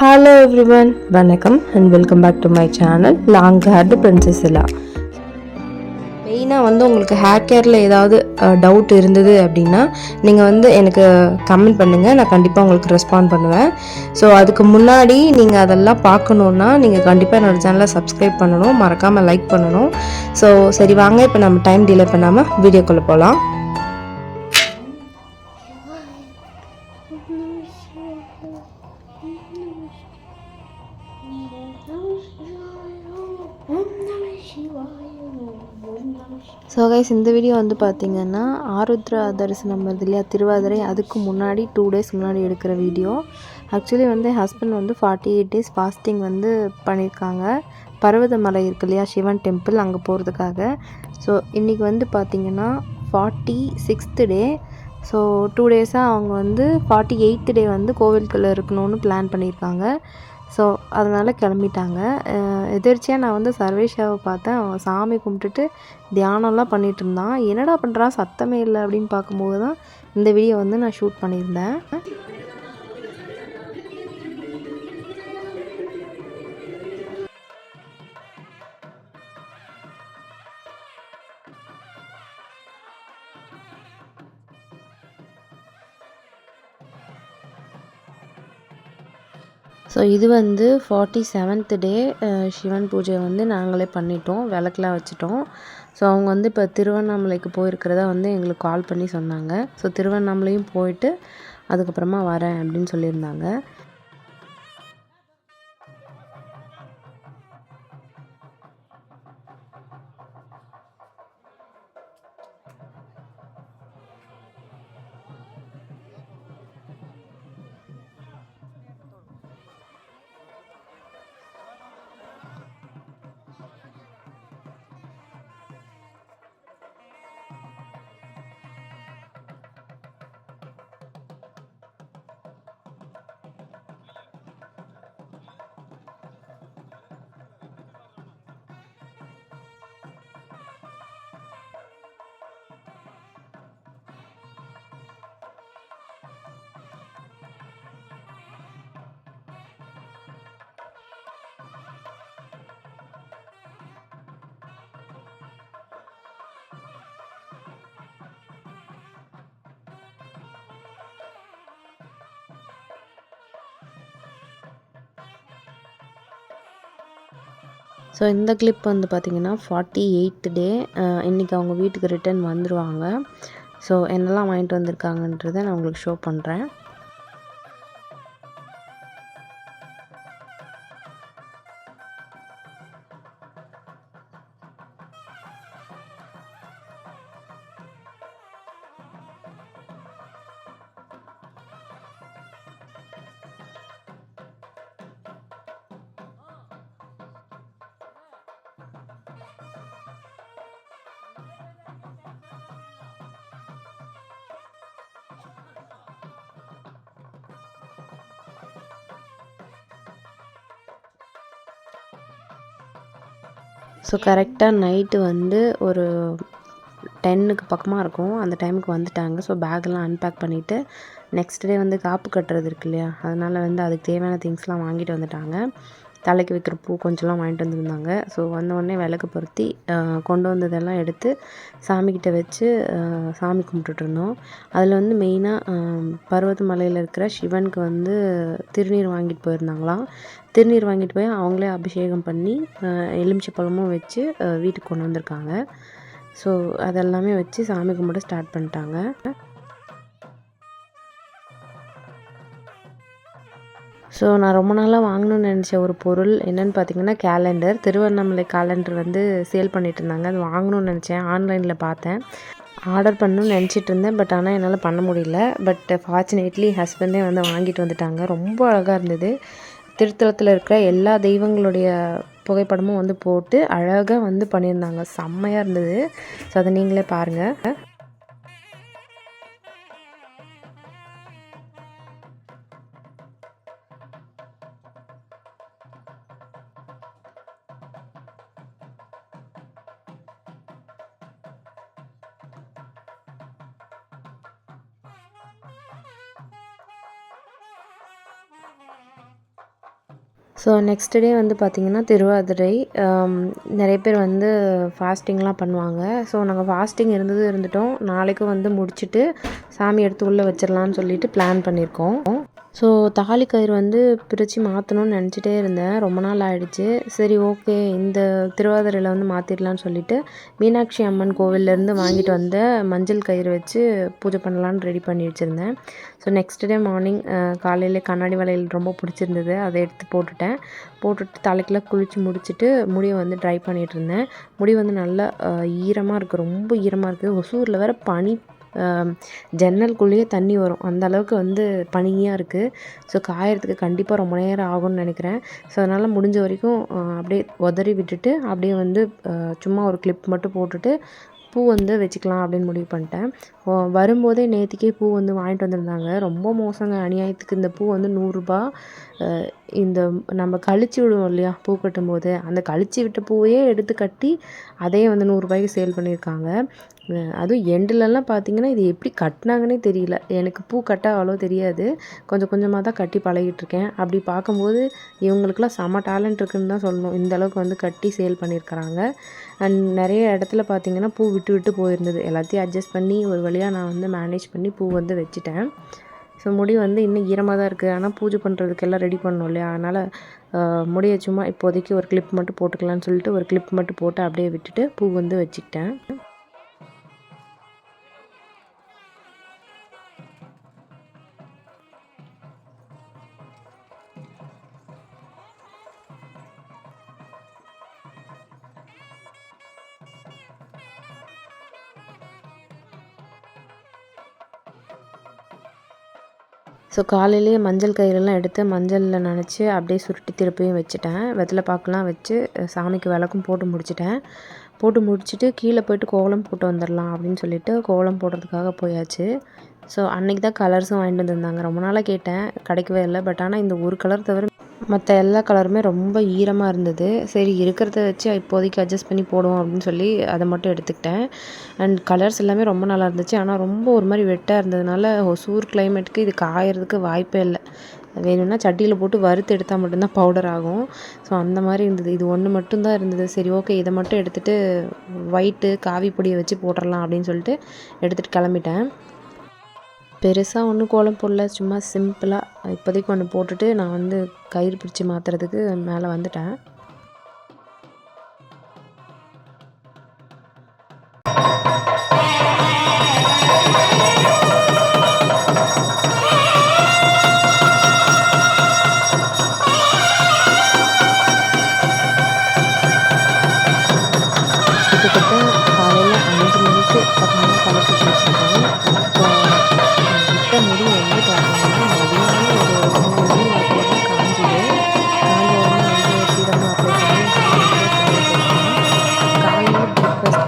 Hello everyone வணக்கம் and welcome back to my channel long haired princess இல்லா மெயினாக வந்து உங்களுக்கு ஹேர் கேரில் ஏதாவது டவுட் இருந்தது அப்படின்னா நீங்கள் வந்து எனக்கு கமெண்ட் பண்ணுங்கள் நான் கண்டிப்பாக உங்களுக்கு ரெஸ்பாண்ட் பண்ணுவேன். ஸோ அதுக்கு முன்னாடி நீங்கள் அதெல்லாம் பார்க்கணுன்னா நீங்கள் கண்டிப்பாக என்னோடய சேனலை சப்ஸ்கிரைப் பண்ணணும் மறக்காமல் லைக் பண்ணணும். ஸோ சரி வாங்க இப்போ நம்ம டைம் டிலே பண்ணாமல் வீடியோக்குள்ளே போகலாம் கைஸ் இந்த வீடியோ வந்து பார்த்திங்கன்னா ஆருத்ரா தரிசனம் வருது இல்லையா? திருவாதிரை. அதுக்கு முன்னாடி டூ டேஸ் முன்னாடி எடுக்கிற வீடியோ. ஆக்சுவலி வந்து ஹஸ்பண்ட் வந்து ஃபார்ட்டி எயிட் டேஸ் ஃபாஸ்டிங் வந்து பண்ணியிருக்காங்க பர்வதமலை இருக்கு இல்லையா? சிவன் டெம்பிள் அங்கே போகிறதுக்காக ஸோ இன்றைக்கி வந்து பார்த்திங்கன்னா forty sixth day so two டேஸாக அவங்க வந்து ஃபார்ட்டி எயித்து டே வந்து கோவிலுக்குள்ளே இருக்கணும்னு பிளான் பண்ணியிருக்காங்க ஸோ அதனால் கிளம்பிட்டாங்க. எதிர்ச்சியாக நான் வந்து சர்வேஷாவை பார்த்தேன். அவன் சாமி கும்பிட்டுட்டு தியானம்லாம் பண்ணிட்டு இருந்தான் என்னடா பண்ணுறான் சத்தமே இல்லை அப்படின்னு பார்க்கும்போது தான் இந்த வீடியோ வந்து நான் ஷூட் பண்ணியிருந்தேன். ஸோ இது வந்து ஃபார்ட்டி செவன்த் டே சிவன் பூஜையை வந்து நாங்களே பண்ணிட்டோம் விளக்கெலாம் வச்சுட்டோம். ஸோ அவங்க வந்து இப்போ திருவண்ணாமலைக்கு போயிருக்கிறதா வந்து எங்களுக்கு கால் பண்ணி சொன்னாங்க. ஸோ திருவண்ணாமலையும் போயிட்டு அதுக்கப்புறமா வரேன் அப்படின்னு சொல்லியிருந்தாங்க. ஸோ இந்த கிளிப் வந்து பார்த்திங்கன்னா ஃபார்ட்டி எயிட் டே இன்றைக்கி அவங்க வீட்டுக்கு ரிட்டர்ன் வந்துடுவாங்க ஸோ என்னெல்லாம் வாங்கிட்டு வந்திருக்காங்கன்றதை நான் உங்களுக்கு ஷோ பண்ணுறேன் ஸோ கரெக்டாக நைட்டு வந்து ஒரு டென்னுக்கு பக்கமாக இருக்கும். அந்த டைமுக்கு வந்துட்டாங்க. ஸோ பேக்கெல்லாம் அன்பேக் பண்ணிவிட்டு நெக்ஸ்ட் டே வந்து காப்பு கட்டுறது இருக்கு இல்லையா? அதனால் வந்து அதுக்கு தேவையான திங்ஸ்லாம் வாங்கிட்டு வந்துட்டாங்க. தலைக்கு வைக்கிற பூ கொஞ்சம்லாம் வாங்கிட்டு வந்திருந்தாங்க. ஸோ வந்தோடனே விளக்கு பொருத்தி கொண்டு வந்ததெல்லாம் எடுத்து சாமிக்கிட்ட வச்சு சாமி கும்பிட்டுட்ருந்தோம் அதில் வந்து மெயினாக பர்வத மலையில் இருக்கிற சிவனுக்கு வந்து திருநீர் வாங்கிட்டு போயிருந்தாங்களாம். திருநீர் வாங்கிட்டு போய் அவங்களே அபிஷேகம் பண்ணி எலுமிச்சை பழமும் வச்சு வீட்டுக்கு கொண்டு வந்திருக்காங்க. ஸோ அதெல்லாமே வச்சு சாமி கும்பிட ஸ்டார்ட் பண்ணிட்டாங்க. ஸோ நான் ரொம்ப நாளாக வாங்கணும்னு நினச்ச ஒரு பொருள் என்னென்னு பார்த்தீங்கன்னா கேலண்டர் திருவண்ணாமலை கேலண்டர் வந்து சேல் பண்ணிட்டு இருந்தாங்க. அது வாங்கணும்னு நினச்சேன். ஆன்லைனில் பார்த்தேன். ஆர்டர் பண்ணணும்னு நினச்சிட்டு இருந்தேன். பட் ஆனால் என்னால் பண்ண முடியல. பட் ஃபார்ச்சுனேட்லி ஹஸ்பண்டே வந்து வாங்கிட்டு வந்துட்டாங்க. ரொம்ப அழகாக இருந்தது. திருத்தலத்தில் இருக்கிற எல்லா தெய்வங்களுடைய புகைப்படமும் வந்து போட்டு அழகாக வந்து பண்ணியிருந்தாங்க. செம்மையாக இருந்தது. ஸோ அதை நீங்களே பாருங்கள் ஸோ நெக்ஸ்ட் டே வந்து பார்த்திங்கன்னா திருவாதிரை நிறைய பேர் வந்து ஃபாஸ்டிங்லாம் பண்ணுவாங்க. ஸோ நாங்கள் ஃபாஸ்டிங் இருந்தது இருந்துட்டோம். நாளைக்கும் வந்து முடிச்சுட்டு சாமி எடுத்து உள்ளே வச்சிடலான்னு சொல்லிட்டு பிளான் பண்ணியிருக்கோம் ஸோ தாலி கயிறு வந்து பிரித்து மாற்றணும்னு நினச்சிட்டே இருந்தேன். ரொம்ப நாள் ஆயிடுச்சு. சரி ஓகே இந்த திருவாதிரையில் வந்து மாற்றிடலான்னு சொல்லிட்டு மீனாட்சி அம்மன் கோவில்லேருந்து வாங்கிட்டு வந்த மஞ்சள் கயிறு வச்சு பூஜை பண்ணலான்னு ரெடி பண்ணி வச்சுருந்தேன். ஸோ நெக்ஸ்ட் டே மார்னிங் காலையில் கண்ணாடி வளையல் ரொம்ப பிடிச்சிருந்தது. அதை எடுத்து போட்டுட்டேன். போட்டுட்டு தலைக்கெல்லாம் குளித்து முடிச்சுட்டு முடியை வந்து ட்ரை பண்ணிகிட்டு இருந்தேன். முடி வந்து நல்லா ஈரமாக இருக்குது ரொம்ப ஈரமாக இருக்குது ஒசூரில் வேறு பனி ஜன்னல்குள்ளேயே ஜன்னலுக்குள்ளேயே தண்ணி வரும். அந்த அளவுக்கு வந்து பனியாக இருக்குது ஸோ காயறதுக்கு கண்டிப்பாக ரொம்ப நேரம் ஆகும்னு நினைக்கிறேன். ஸோ அதனால் முடிஞ்ச வரைக்கும் அப்படியே உதறி விட்டுட்டு அப்படியே வந்து சும்மா ஒரு கிளிப் மட்டும் போட்டுட்டு பூ வந்து வச்சுக்கலாம் அப்படின்னு முடிவு பண்ணிட்டேன். வரும்போதே நேற்றுக்கே பூ வந்து வாங்கிட்டு வந்திருந்தாங்க. ரொம்ப மோசங்க. அநியாயத்துக்கு இந்த பூ வந்து நூறுரூபா இந்த நம்ம கழிச்சு விடுவோம் இல்லையா? பூ கட்டும் போது அந்த கழிச்சு விட்ட பூவையே எடுத்து கட்டி அதையே வந்து நூறுரூபாய்க்கு சேல் பண்ணியிருக்காங்க. அதுவும் எண்டுலலாம் பார்த்தீங்கன்னா இது எப்படி கட்டினாங்கன்னே தெரியல. எனக்கு பூ கட்ட அவ்வளோ தெரியாது. கொஞ்சம் கொஞ்சமாக தான் கட்டி பழகிட்டு இருக்கேன் அப்படி பார்க்கும்போது இவங்களுக்குலாம் செம டேலண்ட் இருக்குன்னு தான் சொல்லணும். இந்த அளவுக்கு வந்து கட்டி சேல் பண்ணியிருக்கிறாங்க. அண்ட் நிறைய இடத்துல பார்த்தீங்கன்னா பூ விட்டு விட்டு போயிருந்தது. எல்லாத்தையும் அட்ஜஸ்ட் பண்ணி ஒரு வழியாக நான் வந்து மேனேஜ் பண்ணி பூ வந்து வச்சுட்டேன். ஸோ முடி வந்து இன்னும் ஈரமாக தான் இருக்குது ஆனால் பூஜை பண்ணுறதுக்கு எல்லாம் ரெடி பண்ணணும் இல்லையா? அதனால் முடியை சும்மா இப்போதைக்கு ஒரு கிளிப் மட்டும் போட்டுக்கலான்னு சொல்லிட்டு ஒரு கிளிப் மட்டும் போட்டு அப்படியே விட்டுட்டு பூ வந்து வச்சுக்கிட்டேன். ஸோ காலையிலேயே மஞ்சள் கயிறெல்லாம் எடுத்து மஞ்சளில் நினச்சி அப்படியே சுருட்டி திருப்பியும் வச்சுட்டேன். வெத்தலை பாக்கெலாம் வச்சு சாமிக்கு விளக்கும் போட்டு முடிச்சிட்டேன். போட்டு முடிச்சுட்டு கீழே போயிட்டு கோலம் போட்டு வந்துடலாம் அப்படின்னு சொல்லிட்டு கோலம் போடுறதுக்காக போயாச்சு. ஸோ அன்னைக்கு தான் கலர்ஸும் வாங்கிட்டு வந்திருந்தாங்க. ரொம்ப நாளாக கேட்டேன். கிடைக்கவே இல்லை. பட் ஆனால் இந்த ஒரு கலர் தவிர மற்ற எல்லா கலருமே ரொம்ப ஈரமாக இருந்தது. சரி இருக்கிறத வச்சு இப்போதைக்கு அட்ஜஸ்ட் பண்ணி போடுவோம் அப்படின்னு சொல்லி அதை மட்டும் எடுத்துக்கிட்டேன். அண்ட் கலர்ஸ் எல்லாமே ரொம்ப நல்லா இருந்துச்சு. ஆனால் ரொம்ப ஒரு மாதிரி வெட்டாக இருந்ததுனால ஒசூர் கிளைமேட்டுக்கு இது காயறதுக்கு வாய்ப்பே இல்லை. வேணும்னா சட்டியில் போட்டு வறுத்து எடுத்தால் மட்டும்தான் பவுடர் ஆகும். ஸோ அந்த மாதிரி இருந்தது. இது ஒன்று மட்டும்தான் இருந்தது. சரி ஓகே இதை மட்டும் எடுத்துகிட்டு ஒயிட்டு காவி பொடியை வச்சு போட்டுடலாம் அப்படின்னு சொல்லிட்டு எடுத்துகிட்டு கிளம்பிட்டேன். பெருசாக ஒன்றும் கோலம் போடல. சும்மா சிம்பிளாக இப்போதைக்கு ஒன்று போட்டுட்டு நான் வந்து கயிறு பிடிச்சி மாற்றுறதுக்கு மேலே வந்துட்டேன்.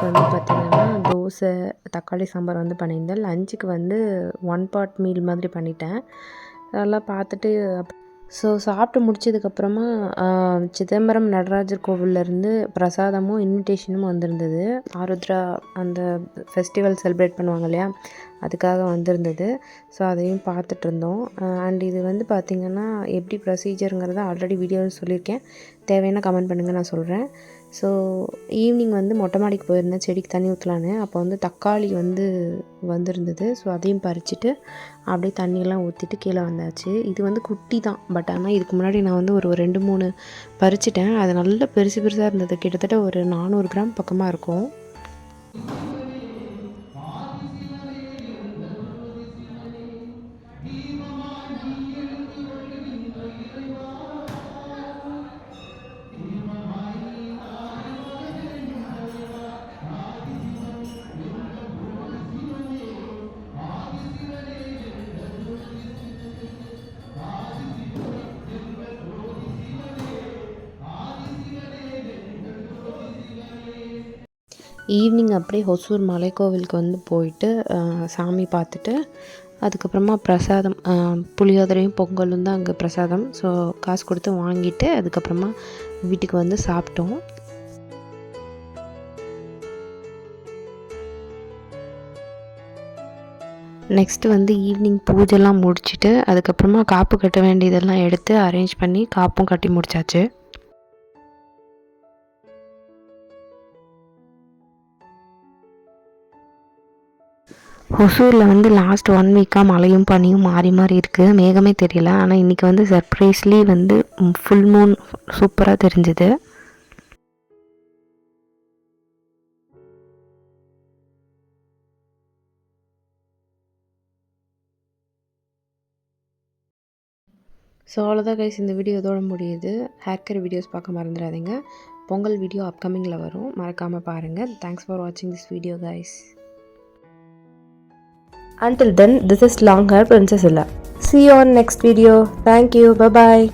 வந்து பார்த்திங்கன்னா தோசை தக்காளி சாம்பார் வந்து பண்ணியிருந்தேன் லஞ்சுக்கு வந்து ஒன் பார்ட் மீல் மாதிரி பண்ணிட்டேன் அதெல்லாம் பார்த்துட்டு ஸோ சாப்பிட்டு முடிச்சதுக்கப்புறமா சிதம்பரம் நடராஜர் கோவிலேருந்து பிரசாதமும் இன்விடேஷனும் வந்திருந்தது. ஆருத்ரா அந்த ஃபெஸ்டிவல் செலிப்ரேட் பண்ணுவாங்க இல்லையா? அதுக்காக வந்திருந்தது. ஸோ அதையும் பார்த்துட்டு இருந்தோம் அண்ட் இது வந்து பார்த்திங்கன்னா எப்படி ப்ரொசீஜருங்கிறத ஆல்ரெடி வீடியோவில் சொல்லியிருக்கேன். தேவையான கமெண்ட் பண்ணுங்கள் நான் சொல்கிறேன் ஸோ ஈவினிங் வந்து மொட்டை மாடிக்கு போயிருந்தேன். செடிக்கு தண்ணி ஊற்றலான்னு அப்போ வந்து தக்காளி வந்து வந்திருந்தது. ஸோ அதையும் பறிச்சுட்டு அப்படியே தண்ணியெல்லாம் ஊற்றிட்டு கீழே வந்தாச்சு. இது வந்து குட்டி தான். பட் ஆனால் இதுக்கு முன்னாடி நான் வந்து ஒரு ரெண்டு மூணு பறிச்சிட்டேன். அது நல்ல பெருசு பெருசாக இருந்தது. கிட்டத்தட்ட ஒரு நானூறு கிராம் பக்கமாக இருக்கும். ஈவினிங் அப்படியே ஒசூர் மலைக்கோவிலுக்கு வந்து போயிட்டு சாமி பார்த்துட்டு அதுக்கப்புறமா பிரசாதம் புளியோதரையும் பொங்கலும் தான் அங்கே பிரசாதம். ஸோ காசு கொடுத்து வாங்கிட்டு அதுக்கப்புறமா வீட்டுக்கு வந்து சாப்பிட்டோம். நெக்ஸ்ட்டு வந்து ஈவினிங் பூஜைலாம் முடிச்சுட்டு அதுக்கப்புறமா காப்பு கட்ட வேண்டியதெல்லாம் எடுத்து அரேஞ்ச் பண்ணி காப்பும் கட்டி முடிச்சாச்சு. ஒசூரில் வந்து லாஸ்ட் ஒன் வீக்காக மழையும் பனியும் மாறி மாறி இருக்குது மேகமே தெரியல. ஆனால் இன்றைக்கி வந்து சர்ப்ரைஸ்லி வந்து ஃபுல் மூன் சூப்பராக தெரிஞ்சுது. ஸோ அவ்வளோதான் கைஸ் இந்த வீடியோ இதோட முடியுது. ஹேர் கேர் வீடியோஸ் பார்க்க மறந்துடாதீங்க. பொங்கல் வீடியோ அப்கமிங்கில் வரும். மறக்காமல் பாருங்கள் தேங்க்ஸ் ஃபார் வாட்சிங் this video guys Until then, this is Long Hair Princess Illa. See you on next video. Thank you. Bye bye.